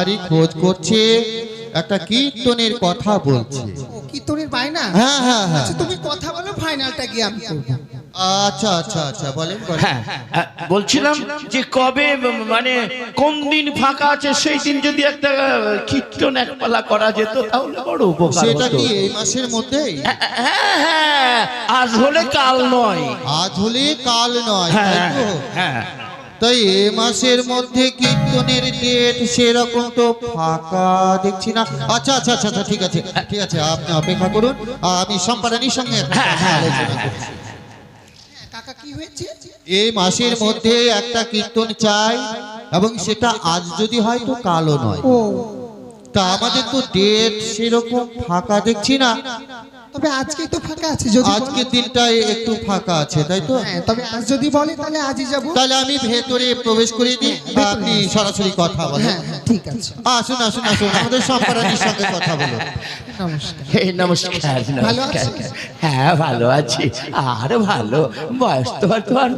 তাড়াতাড়ি খোঁজ করছে একটা কীর্তনের কথা বলছে। কীর্তনের বায়না? হ্যাঁ হ্যাঁ হ্যাঁ। আচ্ছা তুমি কথা বলো ফাইনালটা গিয়ে আমি করব। আচ্ছা আচ্ছা আচ্ছা বলেন হ্যাঁ হ্যাঁ, বলছিলাম যে কবে মানে কোন দিন ফাঁকা আছে সেই দিন যদি একটা কীর্তন একপালা করা যেত তাহলে বড় উপকার সেটা কি এই মাসের মধ্যেই? হ্যাঁ হ্যাঁ আজ হলে কাল নয়। আজ হলে কাল নয় হ্যাঁ হ্যাঁ। তাই এ মাসের মধ্যে কীর্তনের ডেট সেরকম তো ফাঁকা দেখছি না। আচ্ছা আচ্ছা আচ্ছা আচ্ছা, ঠিক আছে ঠিক আছে আপনি অপেক্ষা করুন। আমি সম্পাদনীর সঙ্গে হ্যাঁ, কথা হ্যাঁ, আলোচনা হ্যাঁ, করছি। কাকা কি হয়েছে? এই মাসের মধ্যে একটা কীর্তন চাই এবং সেটা আজ যদি হয় তো কালও নয়। তা আমাদের তো ডেট সেরকম ফাঁকা দেখছি না। তবে আজকেই তো ফাঁকা আছে যদি আজকের দিনটায় একটু ফাঁকা আছে তাই তো? হ্যাঁ তবে আজ যদি বলে তাহলে আজই যাব। তাহলে আমি ভেতরে প্রবেশ করে দিই আপনি সরাসরি কথা বলেন। হ্যাঁ হ্যাঁ ঠিক আছে। আসুন আসুন আসুন আমাদের সম্পাদনীর সঙ্গে কথা বলুন। নমস্কার? হ্যাঁ ভালো আছি। আর ভালো বয়স তো আর তো আর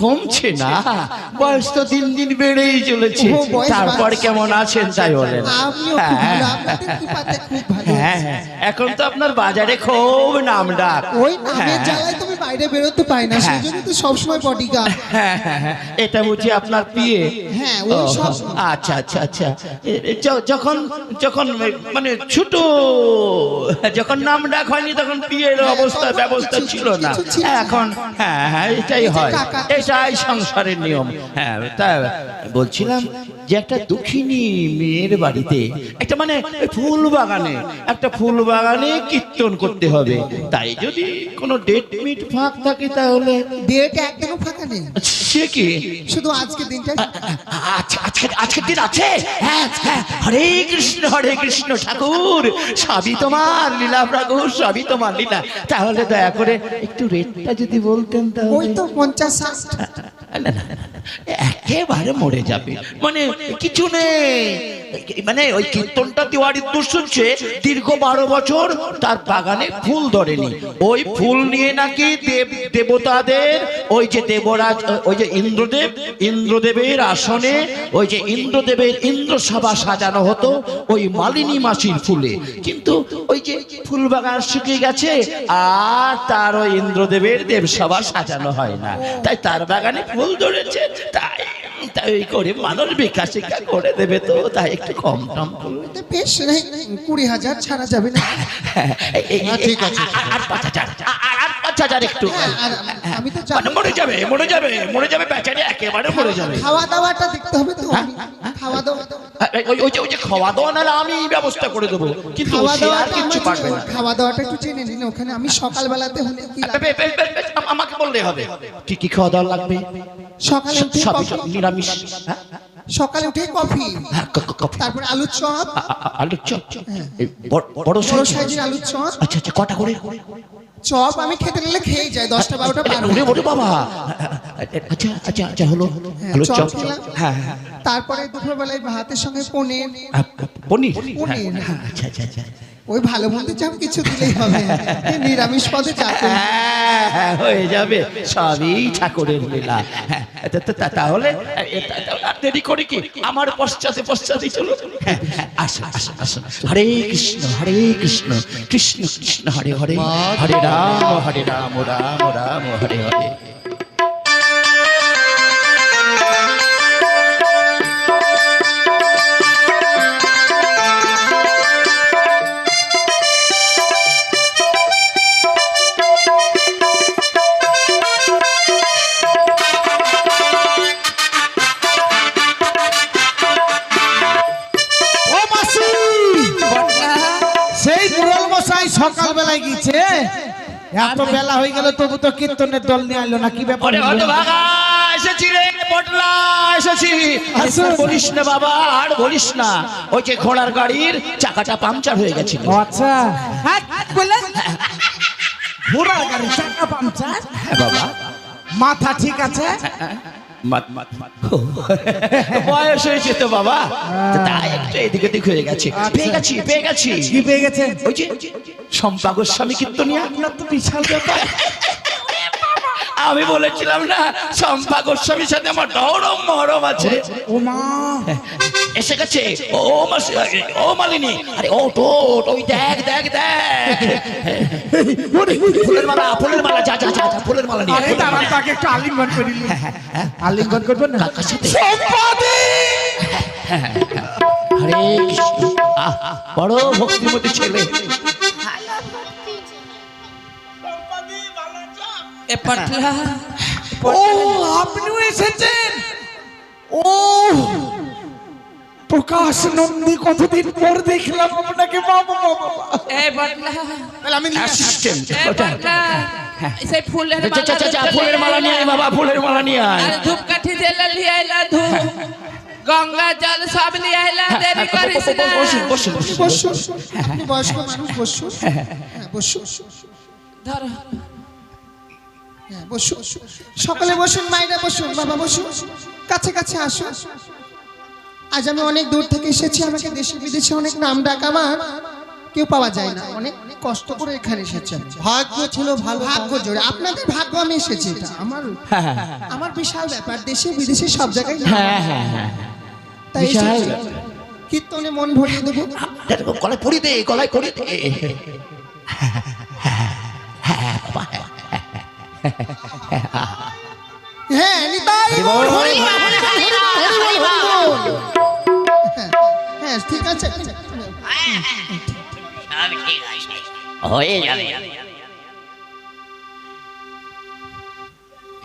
কমছে না। বয়স তো দিন দিন বেড়েই চলেছে। তারপর কেমন আছেন তাই বলেন। হ্যাঁ, আপনাদের কৃপাতে খুব ভালো হ্যাঁ হ্যাঁ এখন তো আপনার বাজারে খুব নাম ডাক। ওই হ্যাঁ, জ্বালায় তুমি বাইরে বেরোতে পাই না সেই জন্য তো সবসময় বডিগার্ড হ্যাঁ হ্যাঁ হ্যাঁ। এটা বুঝি আপনার পিয়ে হ্যাঁ, ওই সব। আচ্ছা আচ্ছা আচ্ছা। যখন যখন মানে ছোট যখন নাম ডাক হয়নি তখন পিয়ের হ্যাঁ, অবস্থা ব্যবস্থা ছিল না। কিছু ছিল না। এখন হ্যাঁ হ্যাঁ এটাই হয়। এটাই সংসারের নিয়ম। হ্যাঁ তা বলছিলাম যে একটা দুঃখিনী মেয়ের বাড়িতে একটা মানে ওই ফুল বাগানে একটা ফুল বাগানে কীর্তন করতে হবে। তাই যদি কোনো ডেট মিট ফাঁক থাকে তাহলে ডেট একদমও ফাঁকা নেই। সে কি? শুধু আজকে দিনটা আচ্ছা আজকে আজকের দিন আছে? হ্যাঁ হ্যাঁ। হরে কৃষ্ণ হরে কৃষ্ণ ঠাকুর। সবই তোমার লীলা প্রভু সবই তোমার লীলা। তাহলে দয়া করে একটু রেটটা যদি বলতেন ওই তাহলে তো পঞ্চাশ ষাট। একেবারে মরে যাবে মানে কিছু নেই মানে ওই কীর্তনটা তিওয়ারির দূর শুনছে, দীর্ঘ বারো বছর তার বাগানে ফুল ধরেনি। ওই ফুল নিয়ে নাকি দেব, দেবতাদের, ওই যে দেবরাজ, ওই যে ইন্দ্রদেব, ইন্দ্রদেবের আসনে, ওই যে ইন্দ্রদেবের ইন্দ্রসভা সাজানো হতো ওই মালিনী মাসির ফুলে। কিন্তু ওই যে ফুল বাগান শুকিয়ে গেছে, আর তার ওই ইন্দ্রদেবের দেবসভা সাজানো হয় না। তাই তার বাগানে ফুল ধরেছে তাই করে মানুষ বিকাশ শিক্ষা করে দেবে তো তাই একটু কম টম। বেশ কুড়ি হাজার ছাড়া যাবে না। এই- এই- হ্যাঁ, ঠিক আছে, পাঁচ হাজার আর- হাজার একটু। হ্যাঁ, আমি তো মানে মরে যাবে মরে যাবে মরে যাবে বেচারি একেবারে মরে যাবে। খাওয়া দাওয়াটা দেখতে হবে তো আমি খাওয়া দাওয়া ওই ওই যে খাওয়া দাওয়া নাহলে আমি ব্যবস্থা করে দেবো কিন্তু খাওয়া কিচ্ছু পারবে না। খাওয়া দাওয়াটা একটু জেনে নিন ওখানে আমি সকালবেলাতে হলে কি আমাকে বললে হবে। কি কি খাওয়া দাওয়া লাগবে? সকালে নিরামিষ। হ্যাঁ? সকালে উঠে কফি। হ্যাঁ। তারপরে আলুর চপ। আলুর চপ। বড় সাইজের আলুর চপ। আচ্ছা আচ্ছা কটা করে? চপ আমি খেতে নিলে খেয়ে যাই দশটা বারোটা পার ওরে ওরে বাবা আচ্ছা আচ্ছা আচ্ছা হলো হ্যাঁ, চপ চপ। খেলাম। হ্যাঁ হ্যাঁ। তারপরে দুপুরবেলায় ভাতের সঙ্গে পনির। পনির? পনির। হ্যাঁ, আচ্ছা আচ্ছা আচ্ছা। ওই ভালো মন্দ চাপ কিছু দিলেই হবে। নিরামিষ পদে চাপ হ্যাঁ, হ্যাঁ, যাবে। সবই ঠাকুরের লীলা। হ্যাঁ, তাহলে দেরি করে কি? আমার পশ্চাতে পশ্চাতে চলো আসো আসো আসো হরে কৃষ্ণ হরে কৃষ্ণ কৃষ্ণ কৃষ্ণ হরে হরে হরে রাম হরে রাম রাম রাম হরে হরে। মশাই সকালবেলায় গিয়েছে। এত বেলা হয়ে গেল তবু তো কীর্তনের দল নিয়ে আইলো না কি ব্যাপার এসেছি রে পটলা এসেছি। আসুন। বলিস না বাবা আর বলিস না। ওই যে ঘোড়ার গাড়ির চাকাটা পাংচার হয়ে গেছিল। ও আচ্ছা। হ্যাঁ, ঘোড়ার গাড়ি চাকা পাংচার? হ্যাঁ বাবা। মাথা ঠিক আছে? বয়স হয়েছে তো বাবা। তাই একটু এদিক দিক হয়ে গেছে। পেয়ে গেছি পেয়ে গেছি। কি পেয়ে গেছে? ওই যে শম্পা গোস্বামী কীর্তনিয়া আপনার তো বিশাল ব্যাপার। আমি বলেছিলাম না শম্পা গোস্বামীর সাথে আমার ডরম মহরম আছে। ও মা। এসে গেছে। ও মাসি ও মালিনী আরে ও তো ওই দেখ দেখ দেখ। ফুলের মালা ফুলের মালা যা যা যা ফুলের মালা নিয়ে। আরে দাঁড়ান মালা। তাকে একটু আলিঙ্গন করি আলিঙ্গন করবেন না? কার সাথে? সম্পাদি! আরে কৃষ্ণ আহ, বড় ভক্তিমতী ছেলে। এ পাটলা। ও আপনিও এসেছেন? ও প্রকাশ নন্দী কতদিন পর দেখলাম আপনাকে বাবা বাবা এ পাটলা আমি নিয়ে। অ্যাসিস্ট্যান্ট সেই ফুলের যা, যা, যা, যা, ফুলের মালা নিয়ে বাবা ফুলের মালা নিয়ে আয়। আর ধূপকাঠি জেলা আইলা ধূপ। গঙ্গা জল সব লিয়ে আইলা দেরি করিস না বসুন বসুন বসুন বসুন আপনি বয়স্ক মানুষ বসুন হ্যাঁ বসুন ধর। হ্যাঁ বসুন সকলে বসুন মায়েরা বসুন বাবা বসুন। কাছে কাছে আসুন আজ আমি অনেক দূর থেকে এসেছি আমাকে দেশে বিদেশে অনেক নাম ডাক আমার কেউ পাওয়া যায় না। অনেক কষ্ট করে এখানে এসেছি। ভাগ্য ছিল ভালো। ভাগ্য জোরে। আপনাদের ভাগ্য আমি এসেছি। এটা আমার আমার বিশাল ব্যাপার। দেশে বিদেশে সব জায়গায়। হ্যাঁ হ্যাঁ হ্যাঁ। তাই বিশাল কীর্তনে মন ভরিয়ে দেবো। গলায় পরি দে গলায় পরি দে। হ্যাঁ হ্যাঁ ঠিক আছে? হয়ে যাবে।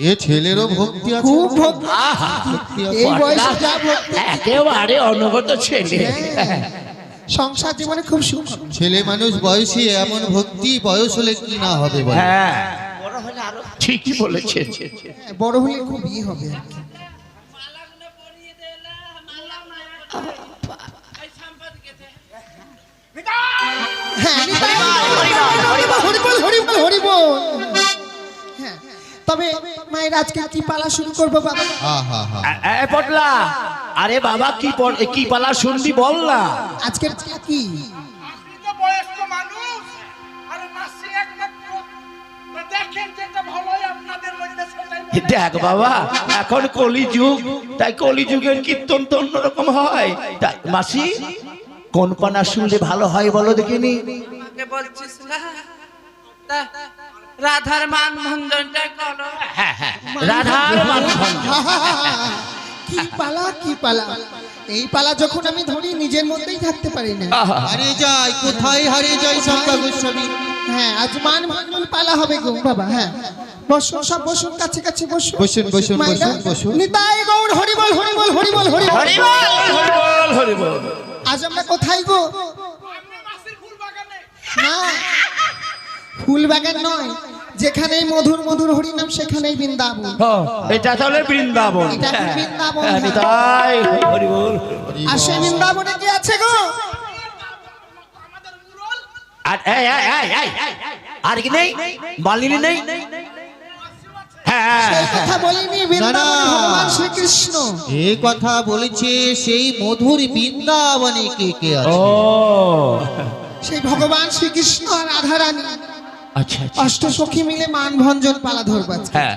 এ ছেলেরও ভক্তি আছে? খুব ভক্তি। এই বয়সে যা ভক্তি। একেবারে অনুগত ছেলে। হ্যাঁ, সংসার জীবনে খুব সুখ। ছেলে মানুষ বয়সে এমন ভক্তি বয়স হলে কি না হবে হ্যাঁ। ঠিকই বলেছেন। হ্যাঁ, বড় হলে খুব ইয়ে হবে আর কি। হ্যাঁ, নিতাই হরি বল, হরি বল, হরি বল, হরি বল। হ্যাঁ, তবে মায়ের আজকে কি পালা শুরু করব বাবা। হা হা হা এ পটলা আরে বাবা কি কি পালা শুনবি বল না। আজকের কি? হয় দেখ বাবা এখন কলিযুগ তাই কলিযুগের কীর্তন তো অন্যরকম হয়। তাই মাসি কোন পানা শুনলে ভালো হয় বলো দেখিনি? রাধার মান ভঞ্জনটা করো। হ্যাঁ হ্যাঁ রাধার কি পালা কি পালা? এই পালা যখন আমি ধরি নিজের মধ্যেই থাকতে পারি না। হারিয়ে যাই কোথায় হারিয়ে যাই শঙ্কা গোস্বামী? হ্যাঁ আজ মান ভাঙন পালা হবে গো বাবা হ্যাঁ। বসুন সব বসুন কাছে কাছে বসুন বসুন, বসুন, বসুন, বসুন। নিতাই গৌর হরি বল হরি বল হরি বল হরি হরি হরি হরি আজ আমরা কোথায় গো না ফুল বাগান নয় যেখানেই মধুর মধুর হরিনাম সেখানেই বৃন্দাবন। এটা তাহলে বৃন্দাবন। এটা বৃন্দাবন, হ্যাঁ। তাই হরি বল আর সেই বৃন্দাবনে কি আছে গো? আর কি নেই? মালিনী নেই? হ্যাঁ। সেই কথা বলিনি বৃন্দাবনে ভগবান শ্রীকৃষ্ণ। এ কথা বলেছে সেই মধুর বৃন্দাবনে কে কে ও। সেই ভগবান শ্রীকৃষ্ণ আর রাধারানী। আচ্ছা আচ্ছা। অষ্ট সখী মিলে মান ভঞ্জন পালা ধরবা আজকে। হ্যাঁ।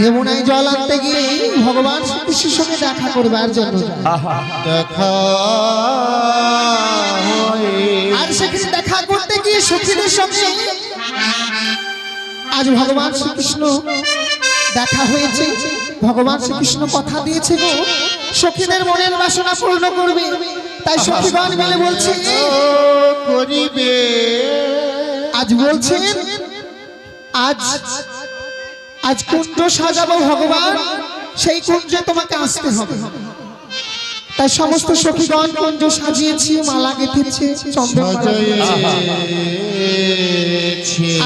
যমুনায় জল আনতে গিয়ে ভগবান শ্রীকৃষ্ণের সঙ্গে দেখা করবার জন্য দেখা আর সেখানে দেখা করতে গিয়ে সখীদের সঙ্গে আজ ভগবান শ্রীকৃষ্ণ দেখা হয়েছে। ভগবান শ্রীকৃষ্ণ কথা দিয়েছে গো সখীদের মনের বাসনা পূর্ণ করবে। তাই সখীগণ মিলে বলছে আজ বলছেন আজ আজ কুঞ্জ সাজাবো ভগবান সেই কুঞ্জে তোমাকে আসতে হবে। তাই সমস্ত সখীগণ কুঞ্জ সাজিয়েছি মালা গেঁথেছে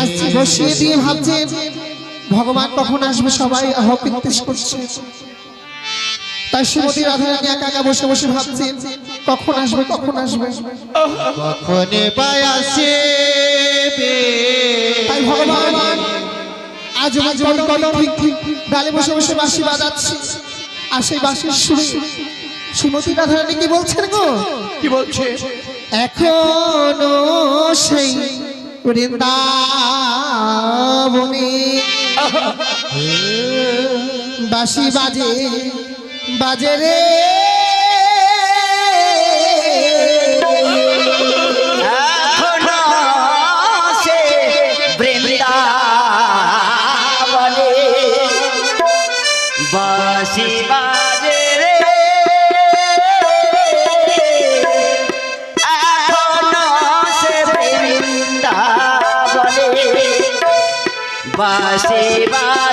আজ বসিয়ে দিয়ে ভাবছে ভগবান কখন আসবে সবাই অহপিত্তেশ করছে। তাই শ্রীমতী রাধারানী একা একা বসে বসে ভাবছে কখন আসবে কখন আসবে? কখনে আসবে আজ কদম ডালে বসে বসে বাঁশি বাজাচ্ছি। আর সেই বাঁশির সুরে শ্রীমতী রাধারানী কি বলছেন গো? কি বলছে? এখনও সেই বৃন্দাবনে বাঁশি বাজে বাজে রে। বাঁশি বাজে রে। এখনও সে বৃন্দাবনে বাঁশি বাজে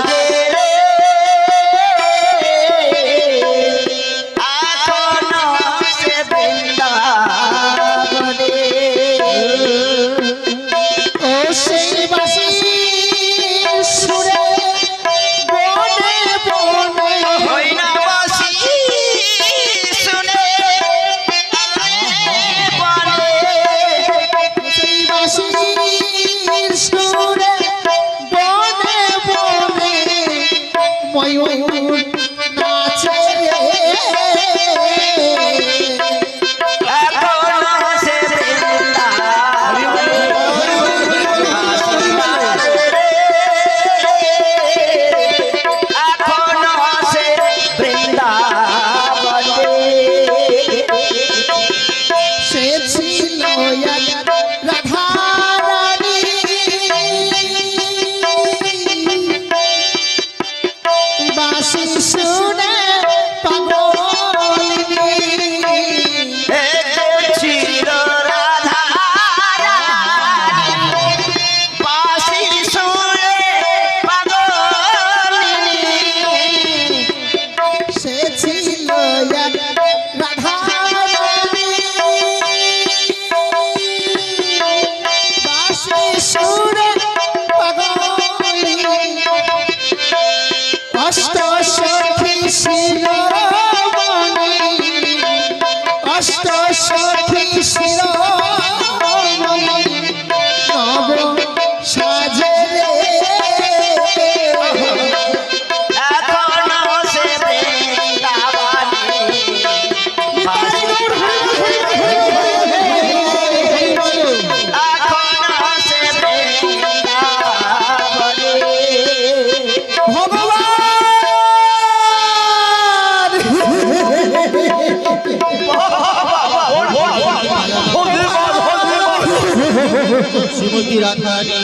শ্রীমতী রাধারানী।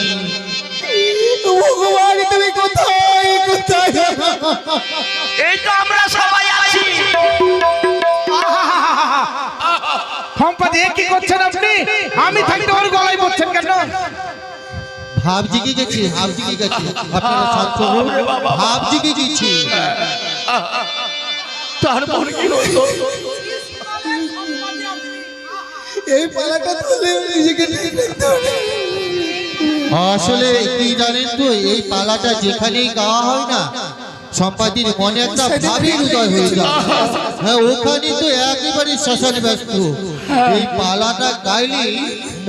ভগবান তুমি কোথায়? কোথায়? এই তো আমরা সবাই আছি। সম্পাদি এ কি করছেন আপনি? আমি থাকতে ওর গলায় পড়ছেন কেন? ভাব জিগে গেছি? ভাব জিগে গেছি? আপনারা শান্ত হন। ভাব জিগে গেছি? তারপর কি হলো? এই পালাটা তুলে নিজেকে দেখতে হবে। আসলে কি জানেন তো এই পালাটা যেখানেই গাওয়া হয় না সম্পাদির মনে একটা ভাবই উদয় হয়ে যায়। হ্যাঁ ওখানে তো একেবারে শ্মশানে ব্যস্ত। এই পালাটা গাইলে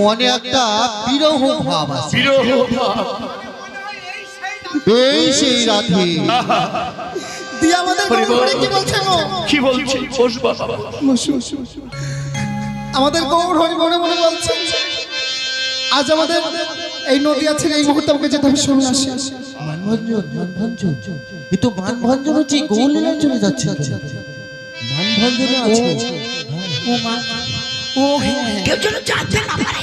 মনে একটা বিরহ ভাব আছে এই সেই রাধে দিয়ে আমাদের গৌর কি বলছে কি বলছি? আমাদের গৌর হরি মনে মনে বলছে আজ আমাদের এই নদী আছে এই মুহূর্তে আমাকে যেতে হবে সামনে আসি। মানভঞ্জন মানভঞ্জন। এ তো মানভঞ্জন হচ্ছে গৌলীলা চলে যাচ্ছে মানভঞ্জন আছে। ও মা ও হ্যাঁ, হ্যাঁ কেউ যেন জানতে না পারে।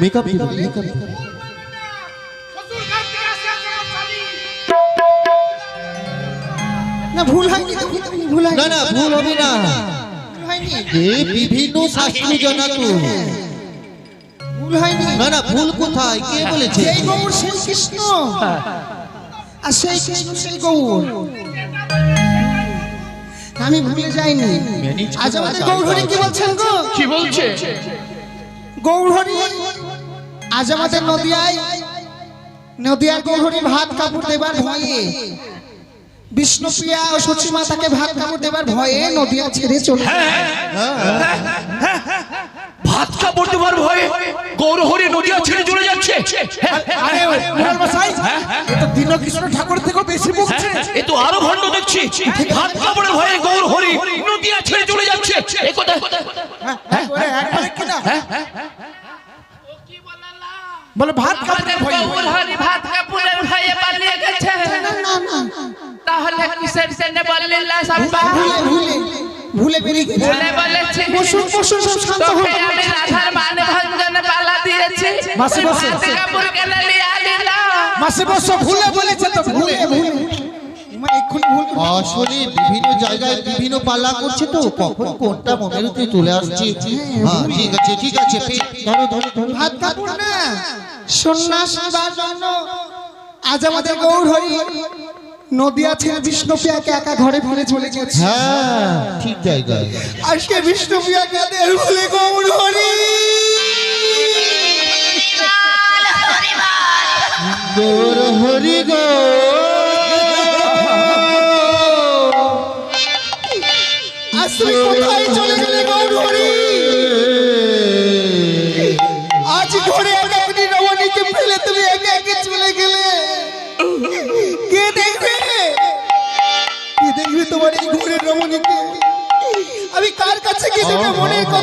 মেকআপ দিবা মেকআপ না ভুল হয়নি ভুল হয়নি না না ভুল হবে না। এই বিভিন্ন শাস্ত্রী জনা ভুল হয়নি না না ভুল কোথায় কে বলেছে সেই গৌর সেই কৃষ্ণ আর সেই কৃষ্ণ সেই গৌর আমি ভুলে যাইনি আজ আমাদের গৌরহরি কি বলছেন গো কি বলছে গৌরহরি আজ আমাদের নদিয়ায় নদিয়ার গৌরহরি ভাত কাপড় দেবার ভয়ে বিষ্ণুপ্রিয়া ও সচী মাতাকে ভাত কাপড় দেবার ভয়ে নদিয়া ছেড়ে চলে হ্যাঁ, কাপড় দেবার ভয়ে গৌরহরি নদিয়া ছেড়ে চলে যাচ্ছে। আরে মুরাল মশাই এ তো দীনকৃষ্ণ ঠাকুর থেকেও বেশি বকছে। এ তো আরও ভণ্ড দেখছি। ভাত কাপড়ের ভয়ে গৌরহরি নদিয়া ছেড়ে চলে যাচ্ছে। এ কথা বলালা বলে ভাত কাপড়ের ভয়। গৌর হরি ভাত কাপুরের ভয়ে পালিয়ে গেছে। তাহলে কিসের জন্য বললিল্লা সাব্বা? ভুলে ভুলে। ভুলে বেরিয়ে গেছে বলে বলেছি। বসুন বসুন সব শান্ত হন। আমি রাধার মান ভঞ্জনে পালা দিয়েছি। মাসি, তুই কাপড় কেন লিয়া লিলা মাসে বসো ভুলে বলেছে তো ভুলে। ভুলে আসলে বিভিন্ন জায়গায় বিভিন্ন পালা করছে তো। কখন কোনটা মনের ভিতরে চলে আসছে? হ্যাঁ ঠিক আছে ঠিক আছে ধরো ধরো ধরো। ভাত কাপড় না? সন্ন্যাস জন্য আজ আমাদের গৌর হরি। নদিয়া ছেড়ে বিষ্ণুপ্রিয়াকে একা ঘরে ফেলে চলে গেছে। হ্যাঁ ঠিক জায়গায়। আজকে বলে গৌর হরি। গৌর হরি গো। আজ তুমি কোথায় কাছে কি মনের কথা